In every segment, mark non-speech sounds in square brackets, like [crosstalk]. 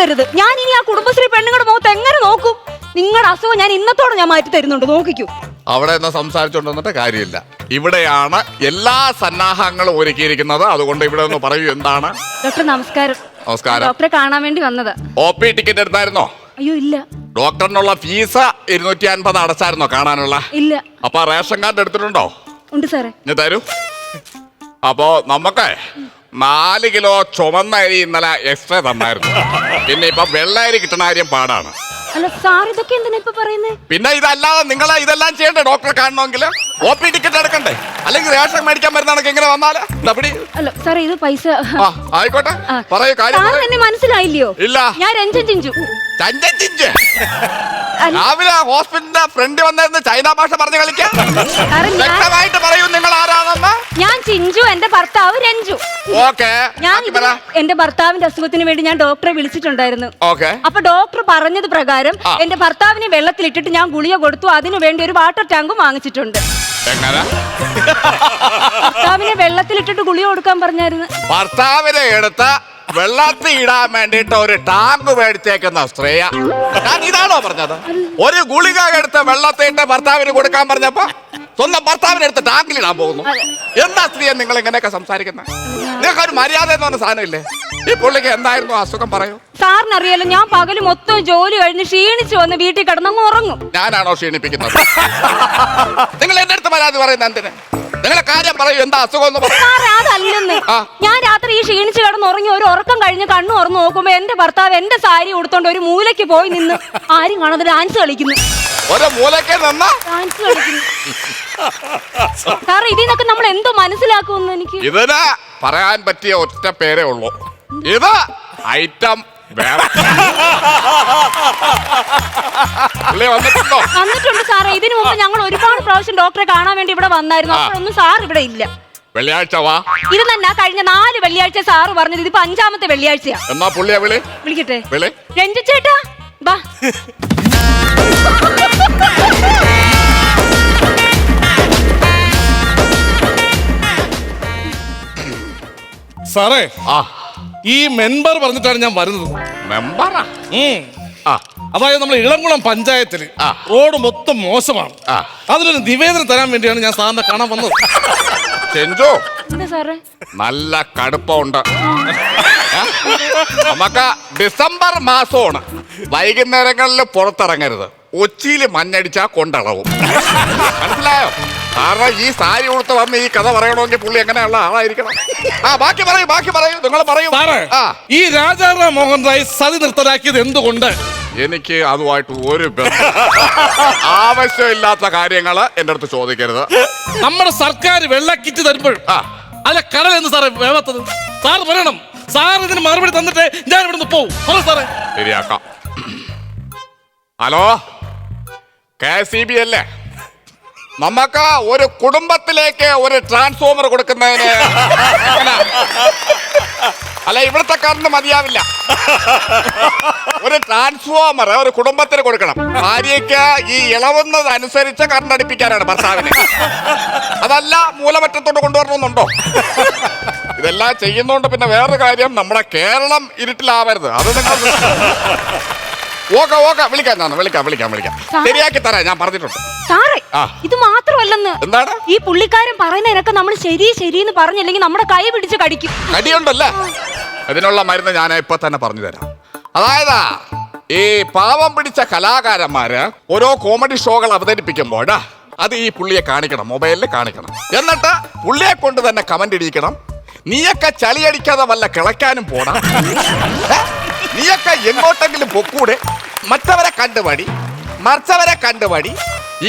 വരുത്തരുത് ഞാൻ ഇനി ആ കുടുംബശ്രീ പെണ്ണുങ്ങളുടെ മുഖത്ത് എങ്ങനെ നോക്കും? നിങ്ങളുടെ അസുഖം ഞാൻ ഇന്നത്തോടെ ഞാൻ മാറ്റി തരുന്നുണ്ട്. നോക്കിക്കൂ. അവിടെ നിന്ന് സംസാരിച്ചുകൊണ്ടിരുന്നിട്ട് കാര്യമില്ല. ഇവിടെയാണ് എല്ലാ സന്നാഹങ്ങളും ഒരുക്കിയിരിക്കുന്നത്. അതുകൊണ്ട് ഇവിടെ ഒന്ന് പറയൂ എന്താണ്? ഡോക്ടർ നമസ്കാരം. നമസ്കാരം. ഡോക്ടറെ കാണാൻ വേണ്ടി വന്നത്. ഒ പി ടിക്കറ്റ് എടുത്തായിരുന്നോ? അയ്യോ ഇല്ല. ഡോക്ടറിനുള്ള ഫീസ് ഇരുന്നൂറ്റി അൻപത് അടച്ചായിരുന്നോ കാണാനുള്ള? ഇല്ല. അപ്പൊ റേഷൻ കാർഡ് എടുത്തിട്ടുണ്ടോ? ഉണ്ട് സാറേ. ഞാൻ തരൂ. അപ്പോ നമുക്ക് നാല് കിലോ ചുമന്ന അരി ഇന്നലെ എക്സ്ട്രാ തന്നായിരുന്നു. പിന്നെ ഇപ്പൊ വെള്ള അരി കിട്ടുന്ന കാര്യം പാടാണ്. അല്ല സാർ ഇതൊക്കെ എന്തിനാ ഇപ്പൊ പിന്നെ ഇതല്ലാതെ നിങ്ങൾ ഇതെല്ലാം ചെയ്യണ്ടേ ഡോക്ടറെ കാണണമെങ്കിൽ ഒ പി ടിക്കറ്റ് എടുക്കണ്ടേ? അല്ലെങ്കിൽ റേഷൻ മേടിക്കാൻ വരുന്നതൊക്കെ എങ്ങനെ വന്നാൽ? ഇതപ്പടി അല്ല സാറേ ഇത് പൈസ. ആ ആയിക്കോട്ടെ. ആ. പറയൂ കാര്യം സാറിന് പറയൂ. എന്നെ മനസ്സിലായില്ലയോ? ഇല്ല. ഞാൻ രഞ്ജൻ ചിഞ്ചു. ചഞ്ചൻ ചിഞ്ച്? അല്ല, രാവിലെ ഹോസ്പിറ്റലിന്റെ ഫ്രണ്ട് വന്നിരുന്ന് ചൈന ഭാഷ പറഞ്ഞു കളിക്കാൻ. സാറേ ഞാൻ വ്യക്തമായിട്ട് പറയൂ നിങ്ങൾ ആരാണെന്ന്. ഞാൻ ചിഞ്ചു എന്റെ ഭർത്താവ് രഞ്ജു. ഓക്കെ. ഞാൻ ഇതിന് എന്റെ ഭർത്താവിന്റെ അസുഖത്തിന് വേണ്ടി ഞാൻ ഡോക്ടറെ വിളിച്ചിട്ടുണ്ടായിരുന്നു. ഓക്കെ. അപ്പൊ ഡോക്ടർ പറഞ്ഞത് പ്രകാരം ആ. എന്റെ ഭർത്താവിനെ വെള്ളത്തിലിട്ടിട്ട് ഞാൻ ഗുളിക കൊടുത്തു. അതിനു വേണ്ടി ഒരു വാട്ടർ ടാങ്കും വാങ്ങിച്ചിട്ടുണ്ട്. ഭർത്താവിനെ വെള്ളത്തിലിട്ടിട്ട് ഗുളിക കൊടുക്കാൻ പറഞ്ഞായിരുന്നു. ഭർത്താവിനെ എടുത്ത് വെള്ളത്തിൽ ഇടാൻ വേണ്ടിട്ട് ഒരു ടാങ്ക് മേടിച്ചേക്കുന്ന സ്ത്രീയ. ഞാൻ ഇതാണോ പറഞ്ഞത്? ഒരു ഗുളിക എടുത്ത് വെള്ളത്തിട്ട് ഭർത്താവിന് കൊടുക്കാൻ പറഞ്ഞപ്പോ സ്വന്തം ഭർത്താവിനെ എടുത്ത് ടാങ്കിൽ ഇടാൻ പോകുന്നു. എന്താ സ്ത്രീയെ നിങ്ങൾ ഇങ്ങനെയൊക്കെ സംസാരിക്കുന്നത് നിങ്ങൾക്ക് ഒരു മര്യാദ എന്ന് പറഞ്ഞ സാധനമില്ലേ ഈ പുള്ളിക്ക് എന്തായിരുന്നു അസുഖം പറയൂ. സാറിനറിയാലോ ഞാൻ പകലും മൊത്തം ജോലി കഴിഞ്ഞ് ക്ഷീണിച്ചു വന്ന് വീട്ടിൽ കിടന്നങ്ങ് ഉറങ്ങും. ഞാനാണോ ക്ഷീണിപ്പിക്കുന്നത്? നിങ്ങൾ എന്റെ അടുത്ത് പരാതി പറയുന്നത് എന്തിന്? നിങ്ങളെ കാര്യം പറയൂ എന്താ അസുഖം എന്ന് പറയൂ. സാറേ അതല്ലെന്ന്. ആ. ഞാൻ രാത്രി ഈ ക്ഷീണിച്ച് കിടന്ന് ഉറങ്ങി ഒരു ഉറക്കം കഴിഞ്ഞ് കണ്ണു തുറന്ന് നോക്കുമ്പോ എന്റെ ഭർത്താവ് എന്റെ സാരി ഉടുത്തോണ്ട് ഒരു മൂലയ്ക്ക് പോയി നിന്ന് ആരും കാണാതെ ഡാൻസ് കളിക്കുന്നു. ഒരു മൂലയ്ക്ക് നിന്ന? ഡാൻസ് കളിക്കുന്നു. സാറേ ഇതിൽ നിന്നൊക്കെ നമ്മൾ എന്തോ മനസ്സിലാക്കുമെന്ന് എനിക്ക് ഇതിന് പറയാൻ പറ്റിയ ഒറ്റ പേരേ ഉള്ളൂ. ഇത് ഐറ്റം വേറെ പുള്ളി വന്നിട്ടുണ്ടോ? വന്നിട്ടുണ്ട് സാറേ. ഇതിനു മുമ്പ് ഞങ്ങൾ ഒരുപാട് പ്രാവശ്യം ഡോക്ടറെ കാണാൻ വേണ്ടി ഇവിടെ വന്നായിരുന്നു. അപ്പോഴൊന്നും സാർ ഇവിടെ ഇല്ല. വെള്ളിയാഴ്ച വാ. ഇത് തന്നെ കഴിഞ്ഞ നാല് വെള്ളിയാഴ്ച സാറ് പറഞ്ഞത്. ഇതിപ്പോ അഞ്ചാമത്തെ വെള്ളിയാഴ്ചയാ. എന്നാ പുള്ളിയെ വിളി? വിളിക്കട്ടെ? വിളി. രഞ്ജു ചേട്ടാ സാറേ ആ. ഈ മെമ്പർ പറഞ്ഞിട്ടാണ് ഞാൻ വരുന്നത്. മെമ്പറാ? ഉം. ആ. അതായത് നമ്മൾ ഇളംകുളം പഞ്ചായത്തിൽ ആ. റോഡ് മൊത്തം മോശമാണ്. ആ. അതിനൊരു നിവേദനം തരാൻ വേണ്ടിയാണ് ഞാൻ സാറിനെ കാണാൻ വന്നത്. ചെഞ്ചോ എന്താ സാറേ? നല്ല കടുപ്പമുണ്ട്. ഏ? നമുക്ക് ഡിസംബർ മാസമാണ്. വൈകുന്നേരങ്ങളിൽ പുറത്തിറങ്ങരുത്. ഒച്ചിയിൽ മഞ്ഞടിച്ചാ കൊണ്ടളവും. മനസ്സിലായോ? കാരണം ഈ സാരി കൊടുത്ത് വന്ന് ഈ കഥ പറയണമെങ്കിൽ പുള്ളി എങ്ങനെയുള്ള ആളായിരിക്കണം. ആ ബാക്കി പറയൂ ബാക്കി പറയൂ നിങ്ങൾ പറയൂ. സാറേ ആ. ഈ രാജാറാം മോഹൻ റായ് സതി നിർത്തലാക്കിയത് എന്തുകൊണ്ട്? എനിക്ക് അതുമായിട്ട് ഒരു ബന്ധം ആവശ്യമില്ലാത്ത കാര്യങ്ങൾ എന്റെ അടുത്ത് ചോദിക്കരുത്. നമ്മുടെ സർക്കാർ വെള്ളക്കിറ്റ് തരുമ്പോൾ ആ. അല്ല കടൽ എന്ന് സാറേ വേവത്തത്. സാർ പറയണം. സാർ ഇതിന് മറുപടി തന്നിട്ട് ഞാൻ ഇവിടുന്ന് പോവും. പറ സാറേ. ശരിയാക്കാം. ഹലോ? കെ സി ബി അല്ലേ? നമുക്ക് ഒരു കുടുംബത്തിലേക്ക് ഒരു ട്രാൻസ്ഫോമർ കൊടുക്കുന്നതിന് അല്ല ഇവിടുത്തെ കാരണം മതിയാവില്ല. ഒരു ട്രാൻസ്ഫോമർ ഒരു കുടുംബത്തിന് കൊടുക്കണം. ഭാര്യയ്ക്ക് ഈ ഇളവുന്നത് അനുസരിച്ച് കറണ്ട് അടുപ്പിക്കാനാണ് ഭർത്താവിന്. അതല്ല മൂലമറ്റത്തോട്ട് കൊണ്ടുവരണമെന്നുണ്ടോ? ഇതെല്ലാം ചെയ്യുന്നോണ്ട് പിന്നെ വേറൊരു കാര്യം നമ്മുടെ കേരളം ഇരുട്ടിലാവരുത്. അത് നിങ്ങൾ ഓക്കെ ഓക്കെ വിളിക്കാം ഞാൻ വിളിക്കാം വിളിക്കാം വിളിക്കാം. ശരിയാക്കി തരാം. ഞാൻ പറഞ്ഞിട്ടുണ്ട്. സാറേ ആ. ഇത് മാത്രമല്ലെന്ന്. എന്താണ്? ഈ പുള്ളിക്കാരൻ പറയുന്നതിനൊക്കെ നമ്മൾ ശരി ശരി എന്ന് പറഞ്ഞില്ലെങ്കിൽ നമ്മുടെ കൈ പിടിച്ച് കടിക്കും. കടിയുണ്ടല്ലേ? അതിനുള്ള മരുന്ന് ഞാൻ ഇപ്പൊ തന്നെ പറഞ്ഞു തരാം. അതായത് ഈ പാവം പിടിച്ച കലാകാരന്മാര് ഓരോ കോമഡി ഷോകൾ അവതരിപ്പിക്കുമ്പോൾ അത് ഈ പുള്ളിയെ കാണിക്കണം മൊബൈലിൽ കാണിക്കണം. എന്നിട്ട് പുള്ളിയെ കൊണ്ട് തന്നെ കമന്റ് ഇടിക്കണം നീയൊക്കെ ചളിയടിക്കാതെ വല്ല കിളയ്ക്കാനും [laughs] ഏ? നീയൊക്കെ എങ്ങോട്ടെങ്കിലും പൊക്കൂടെ? മറ്റവരെ കണ്ടുപടി മറിച്ചവരെ കണ്ടുപടി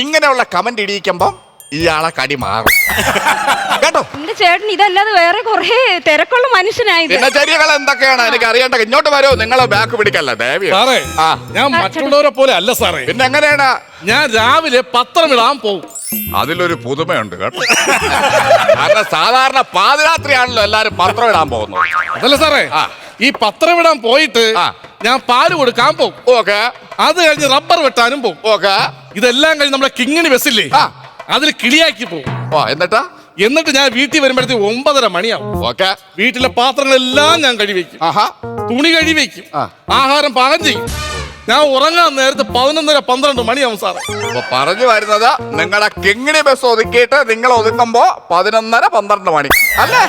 ഇങ്ങനെയുള്ള കമന്റ് ഇടിയിക്കുമ്പം ഇയാളെ കടി മാറും. കേട്ടോ? എന്റെ ചേട്ടൻ ഇതല്ലാതെ വേറെ കുറെ തിരക്കുള്ള മനുഷ്യനായി ചെറിയകൾ എന്തൊക്കെയാണ്? എനിക്ക് അറിയേണ്ടത്. ഇങ്ങോട്ട് വരൂ. നിങ്ങളെ ബാക്ക് പിടിക്കല്ല ദേവി? സാറേ ആ. ഞാൻ മറ്റുള്ളവരെ പോലെ അല്ല സാറേ. പിന്നെ എങ്ങനെയാണ്? ഞാൻ രാവിലെ പത്രം ഇടാൻ പോകും അതിലൊരു പുതുമയുണ്ട് കേട്ടോ. കാരണം സാധാരണ പാതിരാത്രിയാണല്ലോ എല്ലാരും പത്രം ഇടാൻ പോകുന്നത്. അതല്ല സാറേ? ആ. ഈ പത്രം ഇടാൻ പോയിട്ട് ഞാൻ പാൽ കൊടുക്കാൻ പോകും. ഓക്കെ. അത് കഴിഞ്ഞ് റബ്ബർ വെട്ടാനും പോകും. ഓക്കെ. ഇതെല്ലാം കഴിഞ്ഞ് നമ്മുടെ കിങ്ങിണി ബസ്സില്ലേ. അതിൽ കിളിയാക്കി പോകും. ഓ എന്നിട്ടാ? എന്നിട്ട് ഞാൻ വീട്ടിൽ വരുമ്പോഴത്തേക്ക് ഒമ്പതര മണിയാവും. ഓക്കെ. വീട്ടിലെ പാത്രങ്ങളെല്ലാം ഞാൻ കഴിവെക്കും ആഹാ. തുണി കഴിവയ്ക്കും ആഹാരം പാകം ചെയ്യും. ഞാൻ ഉറങ്ങാൻ നേരത്തെ പതിനൊന്നര പന്ത്രണ്ട് മണിയാവും സാറേ. അപ്പൊ പറഞ്ഞു വരുന്നത് നിങ്ങളുടെ കിങ്ങിണി ബസ് ഒതുക്കിയിട്ട് നിങ്ങൾ ഒതുക്കുമ്പോ പതിനൊന്നര പന്ത്രണ്ട് മണി. അല്ലേ.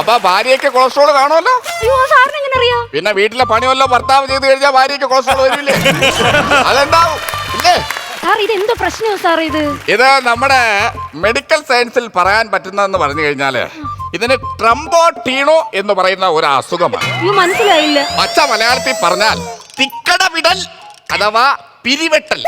അപ്പൊ ഭാര്യയ്ക്ക് കൊളസ്ട്രോൾ കാണുമല്ലോ? അയ്യോ സാറിന് എങ്ങനെ അറിയാം പിന്നെ വീട്ടിലെ പണിയല്ലോ ഭർത്താവ് ചെയ്ത് കഴിഞ്ഞാൽ ഭാര്യയ്ക്ക് കൊളസ്ട്രോൾ വരില്ലേ? അതെന്താവും? ഇല്ലേ? സാർ ഇത് എന്ത് പ്രശ്നമോ സാർ ഇത്? ഇത് നമ്മുടെ മെഡിക്കൽ സയൻസിൽ പറയാൻ പറ്റുന്നതെന്ന് പറഞ്ഞു കഴിഞ്ഞാൽ ഇതിന് ട്രംബോട്ടീണോ എന്ന് പറയുന്ന ഒരു അസുഖമാണ്. അയ്യോ മനസ്സിലായില്ല. പച്ച മലയാളത്തിൽ പറഞ്ഞാൽ തിക്കട വിടൽ അഥവാ പിരിവെട്ടൽ.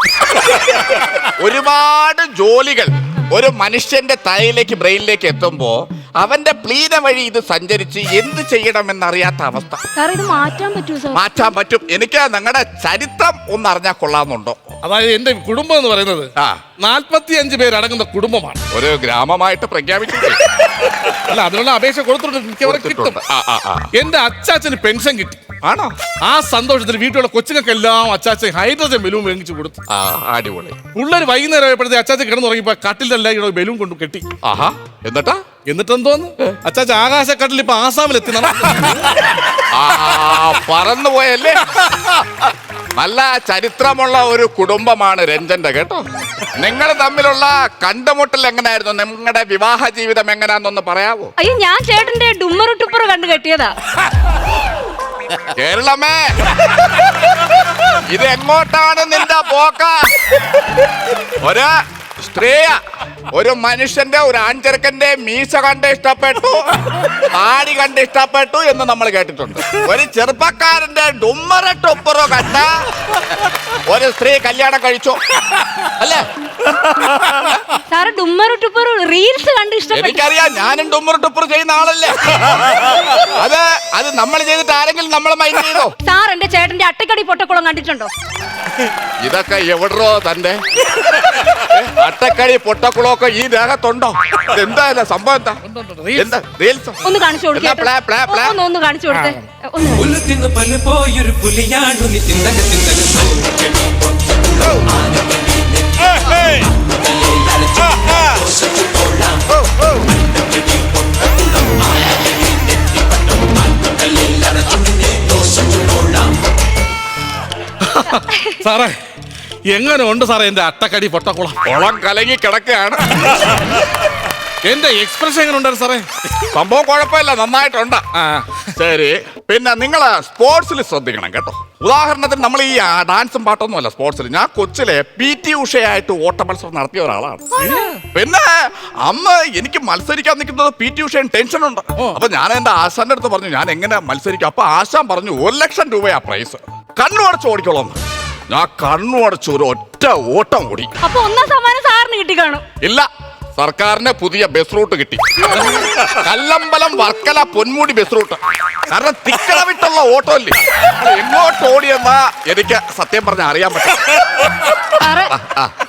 ഒരുപാട് ജോലികൾ ഒരു മനുഷ്യന്റെ തലയിലേക്ക് ബ്രെയിനിലേക്ക് എത്തുമ്പോ അവന്റെ പ്ലീന വഴി ഇത് സഞ്ചരിച്ച് എന്ത് ചെയ്യണമെന്നറിയാത്ത അവസ്ഥ. സാർ ഇത് മാറ്റാൻ പറ്റുമോ സാർ. മാറ്റാൻ പറ്റും. എനിക്ക് നിങ്ങളുടെ ചരിത്രം ഒന്ന് അറിഞ്ഞാൽ കൊള്ളാമെന്നുണ്ടോ? അതായത് എന്റെ കുടുംബം എന്ന് പറയുന്നത് ആ. നാൽപ്പത്തി അഞ്ച് പേരടങ്ങുന്ന കുടുംബമാണ്. ഒരു ഗ്രാമമായിട്ട് പ്രഖ്യാപിച്ചിട്ടുണ്ട് അല്ല അതിനുള്ള അപേക്ഷ കൊടുത്തിട്ടുണ്ട്. അവിടെ കിട്ടും. എന്റെ അച്ചാച്ചന് പെൻഷൻ കിട്ടി. ആണോ? ആ സന്തോഷത്തിൽ വീട്ടിലുള്ള കൊച്ചുങ്ങൾക്കെല്ലാം അച്ചാച്ചൻ ഹൈഡ്രജൻ ബലൂൺ വേങ്ങിച്ചു കൊടുത്തു. അടിപൊളി. പിള്ളേർ വൈകുന്നേരം ആയപ്പോഴത്തെ അച്ചാച്ചൻ കിടന്നുറങ്ങിയപ്പോ കട്ടിലെല്ലാം ഇവിടെ ബലൂൺ കൊണ്ട് കെട്ടി. ആഹാ എന്നിട്ടാ? എന്നിട്ട് എന്തോന്ന് അച്ചാച്ച ആകാശക്കട്ടിൽ ഇപ്പൊ ആസാമിലെത്തി. പറന്നു പോയല്ലേ? നല്ല ചരിത്രമുള്ള ഒരു കുടുംബമാണ് രഞ്ജന്റെ കേട്ടോ? നിങ്ങൾ തമ്മിലുള്ള കണ്ടുമുട്ടൽ എങ്ങനെയായിരുന്നു? നിങ്ങളുടെ വിവാഹ ജീവിതം എങ്ങനെയാണെന്നൊന്ന് പറയാവോ? അയ്യോ ഞാൻ ചേട്ടന്റെ ഡുമ്മറു ടുപ്പറ് കണ്ടു കെട്ടിയതാ കേരളമേ! ഇത് എങ്ങോട്ടാണ് നിന്റെ പോക്ക? ഒരു സ്ത്രീയ. ഒരു മനുഷ്യന്റെ ഒരു ആൺചെറുക്കന്റെ മീശ കണ്ട് ഇഷ്ടപ്പെട്ടു ആടി കണ്ട് ഇഷ്ടപ്പെട്ടു എന്ന് നമ്മൾ കേട്ടിട്ടുണ്ട്. ഒരു ചെറുപ്പക്കാരന്റെ ഡുമ്മറ ടൊപ്പറോ കണ്ട ഒരു സ്ത്രീ കല്യാണം കഴിച്ചു. അല്ലേ? സാറ് ഡുമ്മറു ടുപ്പറ് റീൽസ് കണ്ട് ഇഷ്ടപ്പെട്ടു. എനിക്കറിയാം ഞാനും ഡുമ്മറ ടൊപ്പർ ചെയ്യുന്ന ആളല്ലേ? അത് അത് നമ്മൾ ചെയ്തിട്ട് ആരെങ്കിലും നമ്മളെ മൈൻഡ് ചെയ്തോ? സാർ എന്റെ ചേട്ടന്റെ അട്ടക്കടി പൊട്ടക്കുളം കണ്ടിട്ടുണ്ടോ? ഇതൊക്കെ എവിടോ തന്റെ? അട്ടക്കടി പൊട്ടക്കുളമൊക്കെ ഈ രേഖത്തുണ്ടോ എന്താ സംഭവം എന്താ? എന്താ റീൽസ്? ഒന്ന് കാണിച്ചു കൊടുക്കേ എന്നാ പ്ലേ, പ്ലേ, പ്ലേ. ഒന്ന് ഒന്ന് കാണിച്ചു കൊടുത്തേ. ഒന്ന് പുല്ല് തിന്ന് പല്ല് പോയൊരു പുലിയാണു നീ തിന്തക തിന്തക സാറേ എങ്ങനെ ഉണ്ട് സാറേ എന്റെ അട്ടക്കടി പൊട്ടക്കുളം? കുളം കലങ്ങി കിടക്കുകയാണ്. എന്റെ എക്സ്പ്രഷൻ എങ്ങനെ ഉണ്ടായിരുന്നു സാറേ? സംഭവം കുഴപ്പമില്ല നന്നായിട്ടുണ്ട്. ആ. ശരി പിന്നെ നിങ്ങൾ സ്പോർട്സിൽ ശ്രദ്ധിക്കണം കേട്ടോ. ഉദാഹരണത്തിന് നമ്മൾ ഈ ആ, ഡാൻസും പാട്ടൊന്നും അല്ല സ്പോർട്സിൽ. ഞാൻ കൊച്ചിലെ പി ടി ഉഷയായിട്ട് ഓട്ട മത്സരം നടത്തിയ ഒരാളാണ്. പിന്നെ അമ്മ എനിക്ക് മത്സരിക്കാൻ നിൽക്കുന്നത് പി ടി ഉഷയും ടെൻഷനുണ്ട്. അപ്പൊ ഞാൻ എന്റെ ആശാന്റെ അടുത്ത് പറഞ്ഞു ഞാൻ എങ്ങനെ മത്സരിക്കും? അപ്പൊ ആശാൻ പറഞ്ഞു ഒരു ലക്ഷം രൂപയാ പ്രൈസ് കണ്ണു അടച്ച് ഓടിക്കോളാം. ഞാൻ കണ്ണു അടച്ചു ഒരു ഒറ്റ ഓട്ടം ഓടി അപ്പൊ ഒന്നാം സമ്മാനം സാറിന് കിട്ടി കാണും. ഇല്ല സർക്കാരിന് പുതിയ ബസ് റൂട്ട് കിട്ടി. Kallambalam Varkala Ponmudi bus route. കാരണം തിക്കട വിട്ടുള്ള ഓട്ടോ അല്ലേ എങ്ങോട്ട് ഓടിയെന്നാ എനിക്ക് സത്യം പറഞ്ഞ അറിയാൻ പറ്റും സാറ്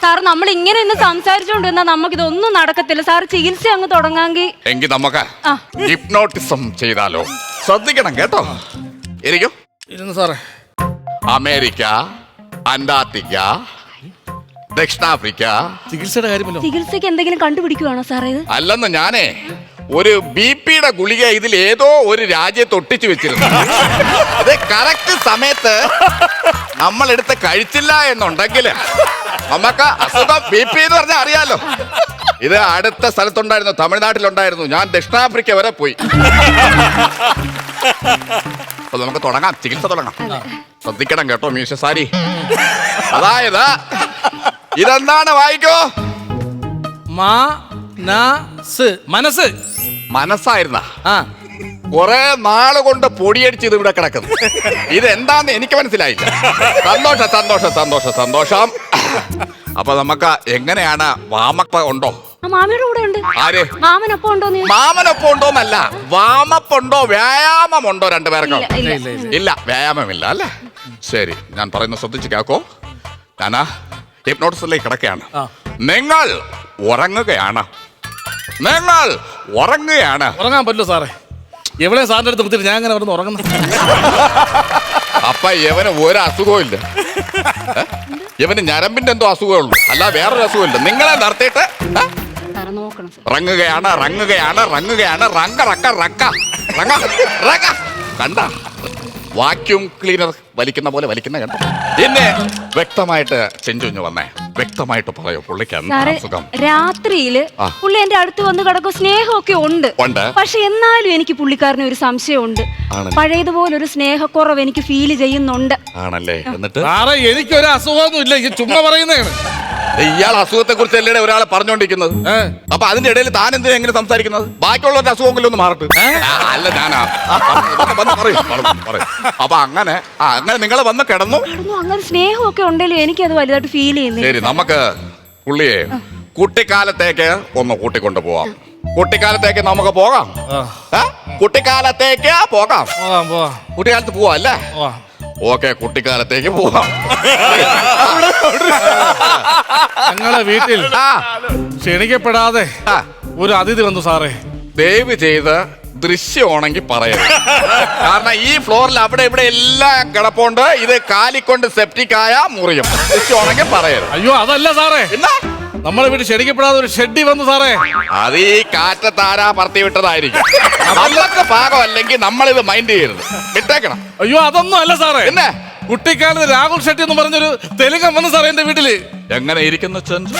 സാറ് നമ്മൾ ഇങ്ങനെ ഇന്ന് സംസാരിച്ചോണ്ടിരുന്നാ നമുക്ക് ഇതൊന്നും നടക്കത്തില്ല. സാർ ചികിത്സ അങ്ങ് തുടങ്ങാങ്കി എങ്കിൽ നമുക്ക് ആ. ഹിപ്നോട്ടിസം ചെയ്താലോ? ശ്രദ്ധിക്കണം കേട്ടോ. ഇരിക്കും. ഇരുന്ന് സാറേ. അമേരിക്ക അന്റാർട്ടിക്ക ദക്ഷിണാഫ്രിക്ക. ചികിത്സയുടെ കാര്യമല്ലോ. ചികിത്സക്ക് എന്തെങ്കിലും കണ്ടുപിടിക്കുവാണോ സാറേ ഇത്? അല്ലെന്ന് ഞാനേ ഒരു ബി പിയുടെ ഗുളിക ഇതിൽ ഏതോ ഒരു രാജ്യത്ത് ഒട്ടിച്ചു വെച്ചിരുന്നു. അത് കറക്റ്റ് സമയത്ത് നമ്മൾ എടുത്ത് കഴിച്ചില്ല എന്നുണ്ടെങ്കിൽ നമുക്ക് അസുഖം ബി പി എന്ന് പറഞ്ഞാൽ അറിയാലോ. ഇത് അടുത്ത സ്ഥലത്തുണ്ടായിരുന്നു തമിഴ്നാട്ടിലുണ്ടായിരുന്നു. ഞാൻ ദക്ഷിണാഫ്രിക്ക വരെ പോയി. അപ്പൊ നമുക്ക് തുടങ്ങാം. ചികിത്സ തുടങ്ങാം. ശ്രദ്ധിക്കണം കേട്ടോ മീശ സാരി. അതായത് ഇതെന്താണ് വായിക്കോ. മാ ന സ്. മനസ്സ്. മനസ്സായിരുന്ന. ആ. കുറെ നാൾ കൊണ്ട് പൊടിയടിച്ച് ഇത് ഇവിടെ കിടക്കുന്നു. ഇത് എന്താന്ന് എനിക്ക് മനസ്സിലായില്ല. സന്തോഷം സന്തോഷം സന്തോഷം സന്തോഷം. അപ്പൊ നമുക്ക് എങ്ങനെയാണ് വാമപ്പ ഉണ്ടോ? മാമിയുടെ കൂടെ ഉണ്ട്. ആര്? മാമനൊപ്പം ഉണ്ടോന്ന് ചോദിച്ചു. മാമനൊപ്പം ഉണ്ടോന്നല്ല വാമപ്പുണ്ടോ വ്യായാമമുണ്ടോ രണ്ടുപേർക്കോ ഇല്ല, വ്യായാമമില്ല അല്ലേ? ശരി ഞാൻ പറയുന്നത് ശ്രദ്ധിച്ച് കേക്കോ ഞാനാ ഹിപ്നോട്ടിസിലേക്ക് കിടക്കുകയാണ്. നിങ്ങൾ ഉറങ്ങുകയാണ്. നിങ്ങൾ ഉറങ്ങുകയാണ്. ഉറങ്ങാൻ പറ്റില്ല സാറേ. എവിടെ സാറിന്റെ അടുത്ത് നിർത്തിയിട്ട് ഞാൻ അങ്ങനെ അവിടെ ഉറങ്ങുന്നത്? അപ്പൊ ഇവന് ഒരു അസുഖവും ഇല്ല? ഇവന് ഞരമ്പിന്റെ എന്തോ അസുഖമുള്ളൂ അല്ല വേറൊരു അസുഖമില്ല. നിങ്ങളെ നടത്തിയിട്ട് റങ്ങുകയാണ് റങ്ങുകയാണ് റങ്ങുകയാണ്. റങ്ക റക്ക റക്ക. റങ്ങ റക്ക. കണ്ട? വാക്യൂം ക്ലീനർ വലിക്കുന്ന പോലെ വലിക്കുന്ന കണ്ട? പിന്നെ വ്യക്തമായിട്ട് ചെഞ്ചുഞ്ഞു വന്നേ. വ്യക്തമായിട്ട് പറയൂ പുള്ളിക്ക് എന്താ സാറേ അസുഖം? രാത്രിയിൽ ആ. പുള്ളി എന്റെ അടുത്ത് വന്ന് കിടക്കും സ്നേഹമൊക്കെ ഉണ്ട്. ഉണ്ട്. പക്ഷെ എന്നാലും എനിക്ക് പുള്ളിക്കാരന് ഒരു സംശയമുണ്ട് ആണല്ലേ? പഴയതുപോലെ ഒരു സ്നേഹക്കുറവ് എനിക്ക് ഫീൽ ചെയ്യുന്നുണ്ട്. ആണല്ലേ? എന്നിട്ട്? സാറേ എനിക്കൊരു അസുഖമൊന്നും ഇല്ല ഈ ചുമ്മാ പറയുന്നതാണ്. ഇയാൾ അസുഖത്തെ കുറിച്ച് അല്ലേ ഒരാളെ പറഞ്ഞോണ്ടിരിക്കുന്നത്? അപ്പൊ അതിന്റെ ഇടയിൽ താൻ എന്തിനാ എങ്ങനെ സംസാരിക്കുന്നത്? ബാക്കിയുള്ളവരുടെ അസുഖമെങ്കിലും ഒന്ന് മാറട്ടെ. അല്ല ഞാനാ. അപ്പൊ അങ്ങനെ അങ്ങനെ നിങ്ങൾ വന്ന് കിടന്നു. അങ്ങനെ സ്നേഹമൊക്കെ ഉണ്ടല്ലോ എനിക്ക് അത് വലുതായിട്ട് ഫീൽ ചെയ്യുന്നു ശരി നമുക്ക് പുള്ളിയെ കുട്ടിക്കാലത്തേക്ക് ഒന്ന് കൂട്ടിക്കൊണ്ടു പോവാം കുട്ടിക്കാലത്തേക്ക് നമുക്ക് പോകാം? കുട്ടിക്കാലത്തേക്ക് പോകാം. കുട്ടിക്കാലത്ത് പോവാം അല്ലേ? ഓക്കെ കുട്ടിക്കാലത്തേക്ക് പോവാം. ഞങ്ങളെ വീട്ടിൽ ക്ഷണിക്കപ്പെടാതെ ഒരു അതിഥി വന്നു സാറേ. ദയവ് ചെയ്ത് ദൃശ്യമാണെങ്കിൽ പറയാം കാരണം ഈ ഫ്ലോറിൽ അവിടെ ഇവിടെ എല്ലാം കിടപ്പുണ്ട്. ഇത് കാലിക്കൊണ്ട് സെപ്റ്റിക് ആയ മുറിയും. ദൃശ്യമാണെങ്കിൽ പറയരുത്. അയ്യോ അതല്ല സാറേ. പിന്നെ നമ്മളെ വീട് ക്ഷണിക്കപ്പെടാതെ ഒരു ഷെഡി വന്നു സാറേ. അത് ഈ കാറ്റത്താരാ പറത്തി വിട്ടതായിരിക്കും. നമ്മൾക്ക് പാകമല്ലെങ്കിൽ നമ്മളിത് മൈൻഡ് ചെയ്യരുത്. വിട്ടേക്കണം. അയ്യോ അതൊന്നും അല്ല സാറേ. പിന്നെ? കുട്ടിക്കാലത്ത് രാഹുൽ ഷെട്ടി എന്ന് പറഞ്ഞൊരു തെലുങ്കൻ വന്നു സാറേ എന്റെ വീട്ടിൽ. എങ്ങനെ ഇരിക്കുന്നു ചെഞ്ചു?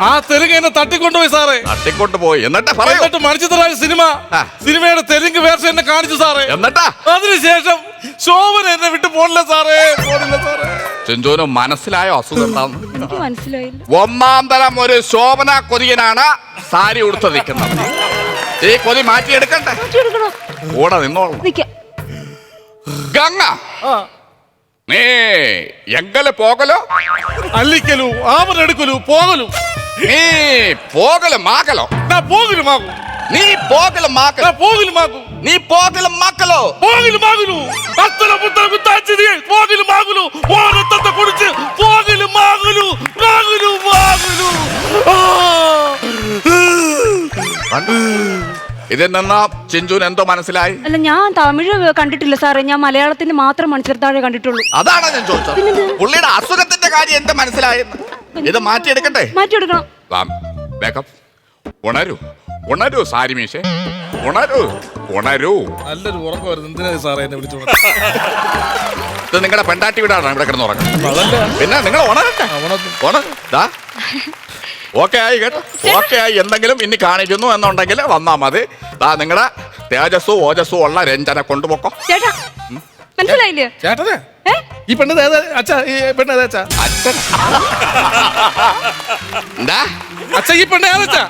ആ തെലുങ്ക് എന്നെ തട്ടിക്കൊണ്ടുപോയി സാറേ. തട്ടിക്കൊണ്ട് പോയി. എന്നിട്ട് എന്നിട്ട് മണിച്ചിത്രരാജ് സിനിമ. സിനിമയുടെ തെലുങ്ക് വേർഷൻ എന്നെ കാണിച്ചു സാറേ. എന്നിട്ടാ? അതിനുശേഷം ശോഭന എന്നെ വിട്ടു പോണില്ല സാറേ. പോണില്ല സാറേ. ചെഞ്ചുവിന് മനസ്സിലായോ അസുഖം എന്താന്ന്? എനിക്ക് മനസ്സിലായില്ല. ഒന്നാം തരം ഒരു ശോഭന കൊതിയനാണ് സാരി ഉടുത്ത് നിൽക്കുന്നത്. ഈ കൊതി മാറ്റിയെടുക്കണ്ടേ? എടുക്കണോ കൂടെ നിന്നോളണം നിക്ക. ഗംഗ. ആ. നീ എങ്കൽ പോകലോ? അല്ലിക്കലു ആമരെടുക്കലു പോകലു. നീ പോകലും ആകലോ ഞാൻ പോകലും ആകൂ. നീ పోగల നാ పోగల మాకు నీ നീ പോകലും മാക്കലോ? പോകലും భక్తుల അത്തല പുത്തല పోగల പോകലും ആകലു ഓരത്തത്തെ കുടിച്ച് പോകലും മാകുലു. ആകലു ആകലു ഇതെന്നാ നിന്ന് ചിഞ്ചുന് എന്തോ മനസ്സിലായി? അല്ല ഞാൻ തമിഴ് കണ്ടിട്ടില്ല സാറേ. ഞാൻ മലയാളത്തിന് മാത്രം മണിച്ചിർത്താഴെ കണ്ടിട്ടുള്ളൂ. അതാണ് ഞാൻ ചോദിച്ചത്? പുള്ളിയുടെ അസുഖത്തിന്റെ കാര്യം എന്താ മനസ്സിലായെന്ന് ഇത് മാറ്റിയെടുക്കട്ടെ മാറ്റിയെടുക്കണം. ഉണരൂ. ഉണരൂ സാരി മീശെ. ഉണരൂ ഉണരൂ. നല്ലൊരു ഉറക്കം വരുന്നു. എന്തിനാ സാറേ എന്നെ വിളിച്ചു ഇത് നിങ്ങളുടെ പെണ്ടാട്ടി വീടാണ്? ഇവിടെ കിടന്ന് ഉറങ്ങുന്നത് പിന്നെ നിങ്ങൾ ഉണരട്ടെ. ഉണർ ദാ. ഓക്കെ ആയി കേട്ടോ. ഓക്കെ ആയി എന്തെങ്കിലും ഇനി കാണിക്കുന്നു എന്നുണ്ടെങ്കിൽ വന്നാ മതി. ദാ നിങ്ങളുടെ തേജസ്സു ഓജസ്സു ഉള്ള രഞ്ജനെ കൊണ്ടുപോക്കോ. ചേട്ടാ മനസ്സിലായില്ലേ? ചേട്ടനെ? ഈ പെണ്ണ് ഏതാ അച്ഛാ ഈ പെണ്ണ് ഏതാ അച്ഛാ. അച്ഛൻ. എന്താ? അച്ഛ ഈ പെണ്ണ് ഏതാ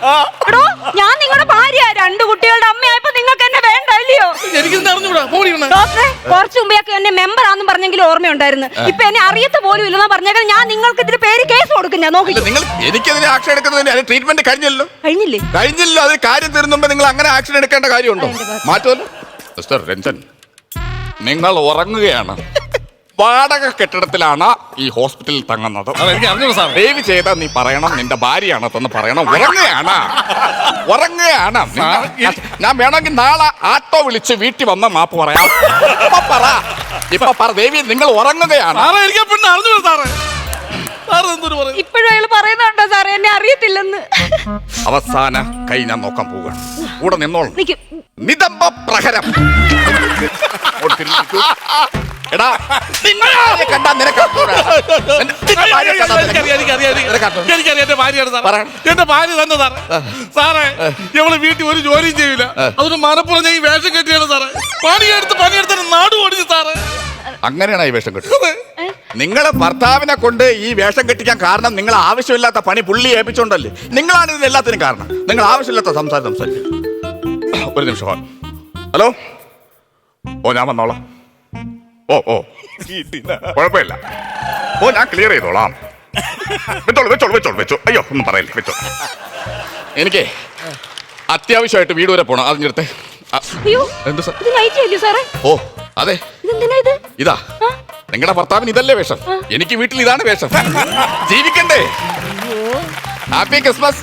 എടോ ഞാൻ നിങ്ങളുടെ ഭാര്യ രണ്ട് കുട്ടികളുടെ അമ്മയായപ്പോ നിങ്ങൾക്ക് എന്നെ വേണ്ട ഇല്ലയോ എനിക്ക് അറിഞ്ഞൂടാ പെണ്ണ് ഡോക്ടറെ കുറച്ച് മുമ്പേയൊക്കെ എന്നെ മെമ്പർ ആണെന്ന് പറഞ്ഞെങ്കിലും ഓർമ്മയുണ്ടായിരുന്നു. ഇപ്പൊ എന്നെ അറിയത്ത് പോലും ഇല്ലെന്ന് പറഞ്ഞേക്കാൻ ഞാൻ നിങ്ങൾക്ക് ഇതിന് പേര് കേസ് കൊടുക്കും ഞാൻ നോക്കി നിങ്ങൾ എനിക്കതിന് ആക്ഷൻ എടുക്കുന്നതിന് അതിന് ട്രീറ്റ്മെന്റ് കഴിഞ്ഞല്ലോ കഴിഞ്ഞില്ലേ? കഴിഞ്ഞില്ല അത് കാര്യം തീർന്നുമ്പോ നിങ്ങൾ അങ്ങനെ ആക്ഷൻ എടുക്കേണ്ട കാര്യമുണ്ടോ? മാറ്റുമല്ലോ മിസ്റ്റർ രഞ്ജൻ നിങ്ങൾ ഉറങ്ങുകയാണ്. വാടക കെട്ടിടത്തിലാണ് ഈ ഹോസ്പിറ്റലിൽ തങ്ങുന്നത്. അതെ എനിക്ക് അറിഞ്ഞൂടാ സാർ ദയവ് ചെയ്ത നീ പറയണം നിന്റെ ഭാര്യയാണ് തന്നെ പറയണം. ഉറങ്ങുകയാണ്. ഉറങ്ങുകയാണ്. ഞാൻ വേണമെങ്കിൽ നാളെ ആട്ടോ വിളിച്ച് വീട്ടിൽ വന്ന മാപ്പ് പറയാം. ഇപ്പൊ പറ. ഇപ്പൊ പറ. ദേവി നിങ്ങൾ ഉറങ്ങുകയാണ്. സാറേ എനിക്ക് ആ പെണ്ണ് അറിഞ്ഞൂടാ സാറേ. സാറ് എന്തൊരു പറയും ഇപ്പോഴും അയാൾ പറയുന്നുണ്ടോ സാറേ? എന്നെ അറിയത്തില്ലെന്ന്. അവസാന കൈ ഞാൻ നോക്കാൻ പോവുകയാണ്. കൂടെ നിന്നോളൂ. നിക്ക്. നിതംബ പ്രഹരം. എടാ നിന്നെ കണ്ടാ നിനക്ക് എനിക്കറിയാം, ഭാര്യയാണ് സാറേ. എന്റെ ഭാര്യ തന്നെ സാറേ. സാറേ ഇവൾ വീട്ടിൽ ഒരു ജോലിയും ചെയ്യില്ല അതൊരു മലപ്പുറം ഞാൻ ഈ വേഷം കെട്ടിയാണ് സാറേ. പണിയെടുത്ത് പണിയെടുത്തിട്ട് നാട് ഓടിച്ചു സാറേ. അങ്ങനെയാണ് ഈ വേഷം കെട്ടുന്നത്. നിങ്ങളെ ഭർത്താവിനെ കൊണ്ട് ഈ വേഷം കെട്ടിക്കാൻ കാരണം നിങ്ങൾ ആവശ്യമില്ലാത്ത പണി പുള്ളി ഏൽപ്പിച്ചോണ്ടല്ലേ? നിങ്ങളാണ് ഇതിന് എല്ലാത്തിനും കാരണം. നിങ്ങൾ ആവശ്യമില്ലാത്ത സംസാരം സംസാരിക്കും ഒരു നിമിഷം ഹലോ? ഓ ഞാൻ വന്നോളാം. ഓ ഓ. കുഴപ്പമില്ല. ഓ ഞാൻ ക്ലിയർ ചെയ്തോളാം. വെച്ചോളൂ വെച്ചോളൂ വെച്ചോളൂ വെച്ചോ. അയ്യോ ഒന്നും പറയില്ല വെച്ചോ. എനിക്ക് അത്യാവശ്യമായിട്ട് വീട് വരെ പോണം. സാറേ? ഓ അതെ. ഇതാ? നിങ്ങളുടെ ഭർത്താവിന് ഇതല്ലേ വേഷം. എനിക്ക് വീട്ടിൽ ഇതാണ് വേഷം. ജീവിക്കണ്ടേ? Happy Christmas